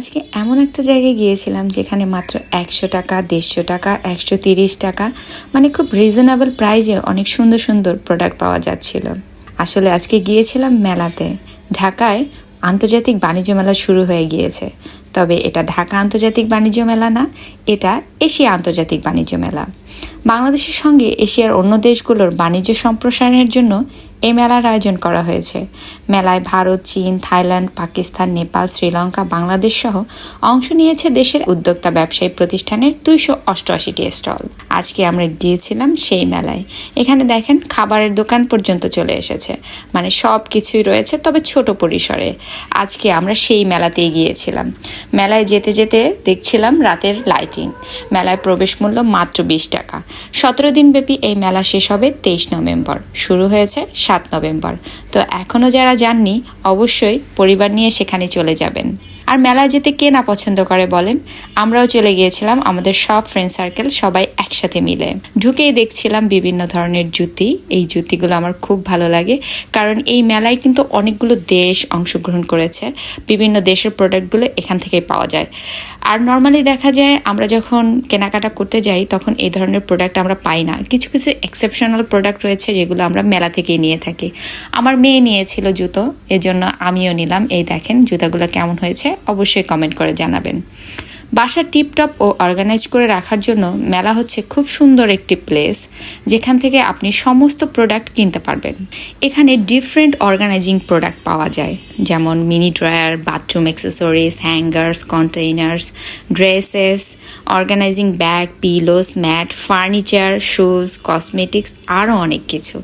আজকে এমন একটা জায়গায় গিয়েছিলাম যেখানে মাত্র একশো টাকা, দেড়শো টাকা, একশো তিরিশ টাকা মানে খুব রিজনেবল প্রাইজে অনেক সুন্দর সুন্দর প্রোডাক্ট পাওয়া যাচ্ছিল। আসলে আজকে গিয়েছিলাম মেলাতে। ঢাকায় আন্তর্জাতিক বাণিজ্য মেলা শুরু হয়ে গিয়েছে। তবে এটা ঢাকা আন্তর্জাতিক বাণিজ্য মেলা না, এটা এশিয়া আন্তর্জাতিক বাণিজ্য মেলা। বাংলাদেশের সঙ্গে এশিয়ার অন্য দেশগুলোর বাণিজ্য সম্প্রসারণের জন্য এই মেলার আয়োজন করা হয়েছে। মেলায় ভারত, চীন, থাইল্যান্ড, পাকিস্তান, নেপাল, শ্রীলঙ্কা, বাংলাদেশ সহ অংশ নিয়েছে দেশের উদ্যোক্তা ব্যবসায়ী প্রতিষ্ঠানের দুইশো অষ্টআশিটি স্টল। আজকে আমরা গিয়েছিলাম সেই মেলায়। এখানে দেখেন খাবারের দোকান পর্যন্ত চলে এসেছে। মানে সব কিছুই রয়েছে, তবে ছোট পরিসরে। আজকে আমরা সেই মেলাতেই গিয়েছিলাম। মেলায় যেতে যেতে দেখছিলাম রাতের লাইটিং। মেলায় প্রবেশ মূল্য মাত্র বিশ টাকা। সতেরো দিনব্যাপী এই মেলা শেষ হবে তেইশ নভেম্বর। শুরু হয়েছে সাত নভেম্বর। তো এখনও যারা যাননি অবশ্যই পরিবার নিয়ে সেখানে চলে যাবেন। আর মেলায় যেতে কে না পছন্দ করে বলেন? আমরাও চলে গিয়েছিলাম আমাদের সব ফ্রেন্ড সার্কেল সবাই একসাথে মিলে। ঢুকেই দেখছিলাম বিভিন্ন ধরনের জুতি। এই জুতিগুলো আমার খুব ভালো লাগে। কারণ এই মেলায় কিন্তু অনেকগুলো দেশ অংশগ্রহণ করেছে। বিভিন্ন দেশের প্রোডাক্টগুলো এখান থেকে পাওয়া যায়। আর নর্মালি দেখা যায় আমরা যখন কেনাকাটা করতে যাই, তখন এই ধরনের প্রোডাক্ট আমরা পাই না। কিছু কিছু এক্সেপশনাল প্রোডাক্ট রয়েছে যেগুলো আমরা মেলা থেকেই নিয়ে থাকি। আমার মেয়ে নিয়েছিল জুতো, এজন্য আমিও নিলাম। এই দেখেন জুতাগুলো কেমন হয়েছে। অবশ্যই কমেন্ট করে জানাবেন। বাসা টিপটপ ও অর্গানাইজ করে রাখার জন্য মেলা হচ্ছে খুব সুন্দর একটি প্লেস যেখান থেকে আপনি সমস্ত প্রোডাক্ট কিনতে পারবেন। এখানে ডিফারেন্ট অর্গানাইজিং প্রোডাক্ট পাওয়া যায়, যেমন mini dryer bathroom accessories hangers containers dresses organizing bag pillows mat furniture shoes cosmetics আরও অনেক কিছু।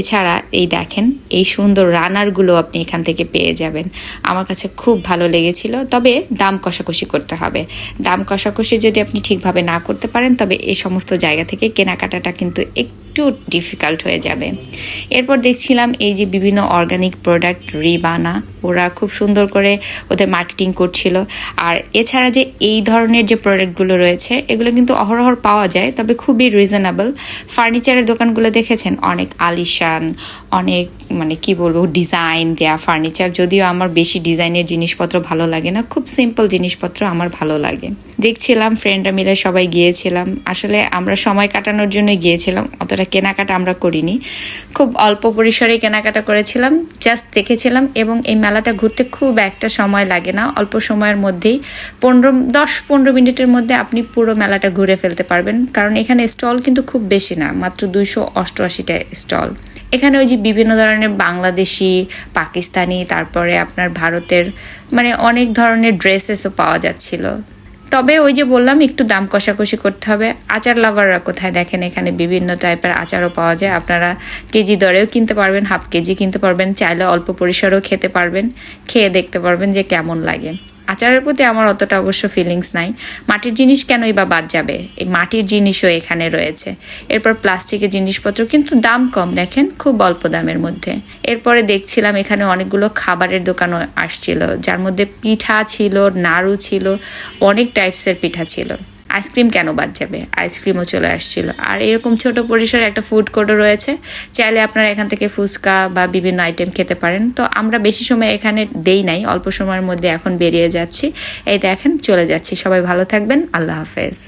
এছাড়া এই দেখেন, এই সুন্দর রানারগুলো আপনি এখান থেকে পেয়ে যাবেন। আমার কাছে খুব ভালো লেগেছিল, তবে দাম কষাকষি করতে হবে। দাম কষাকষি যদি আপনি ঠিকভাবে না করতে পারেন, তবে এই সমস্ত জায়গা থেকে কেনাকাটাটা কিন্তু একটু ডিফিকাল্ট হয়ে যাবে। এরপর দেখছিলাম এই যে বিভিন্ন অর্গানিক প্রোডাক্ট রিবানা ওরা খুব সুন্দর করে ওদের মার্কেটিং করছিল। আর এছাড়া যে এই ধরনের যে প্রোডাক্টগুলো রয়েছে, এগুলো কিন্তু অহরহ পাওয়া যায়, তবে খুবই রিজনেবল ফার্নিচারের দোকানগুলো দেখেছেন? অনেক আলিশান অনেক মানে কি বলব ডিজাইন দেয়া ফার্নিচার যদিও আমার বেশি ডিজাইনের জিনিসপত্র ভালো লাগে না, খুব সিম্পল জিনিসপত্র আমার ভালো লাগে। দেখছিলাম ফ্রেন্ডরা মিলে সবাই গিয়েছিলাম, আসলে আমরা সময় কাটানোর জন্য গিয়েছিলাম, অতটা কেনাকাটা আমরা করিনি। খুব অল্প পরিসরে কেনাকাটা করেছিলাম জাস্ট দেখেছিলাম, এবং এই মেলাটা ঘুরতে খুব একটা সময় লাগে না, অল্প সময়ের মধ্যেই পনেরো, দশ পনেরো মিনিটের মধ্যে আপনি পুরো মেলাটা ঘুরে ফেলতে পারবেন, কারণ এখানে স্টল কিন্তু খুব বেশি না, মাত্র দুইশো অষ্টআশিটা স্টল এখানে ওই যে বিভিন্ন ধরনের বাংলাদেশি, পাকিস্তানি, তারপরে আপনার ভারতের মানে অনেক ধরনের ড্রেসেসও পাওয়া যাচ্ছিল। তবে ওই যে বললাম, একটু দাম কষাকষি করতে হবে। আচার লাভাররা কোথায় দেখেন? এখানে বিভিন্ন টাইপের আচারও পাওয়া যায়। আপনারা কেজি দরেও কিনতে পারবেন হাফ কেজি কিনতে পারবেন। চাইলে অল্প পরিসরেও খেতে পারবেন। খেয়ে দেখতে পারবেন যে কেমন লাগে। আচারের প্রতি আমার অতটা অবশ্য ফিলিংস নাই। মাটির জিনিস কেনই বা বাদ যাবে? এই মাটির জিনিসও এখানে রয়েছে। এরপর প্লাস্টিকের জিনিসপত্র, কিন্তু দাম কম, দেখেন, খুব অল্প দামের মধ্যে। এরপরে দেখছিলাম এখানে অনেকগুলো খাবারের দোকানও আসছিল, যার মধ্যে পিঠা ছিল, নাড়ু ছিল, অনেক টাইপসের পিঠা ছিল। আইসক্রিম কেন বাদ যাবে? আইসক্রিমও চলে আসছিল। আর এরকম ছোট পরিসরে একটা ফুড কোর্টও রয়েছে। চাইলে আপনারা এখান থেকে ফুচকা বা বিভিন্ন আইটেম খেতে পারেন। তো আমরা বেশি সময় এখানে দেই নাই, অল্প সময়ের মধ্যে এখন বেরিয়ে যাচ্ছি। এই দেখেন, চলে যাচ্ছি। সবাই ভালো থাকবেন। আল্লাহ হাফেজ।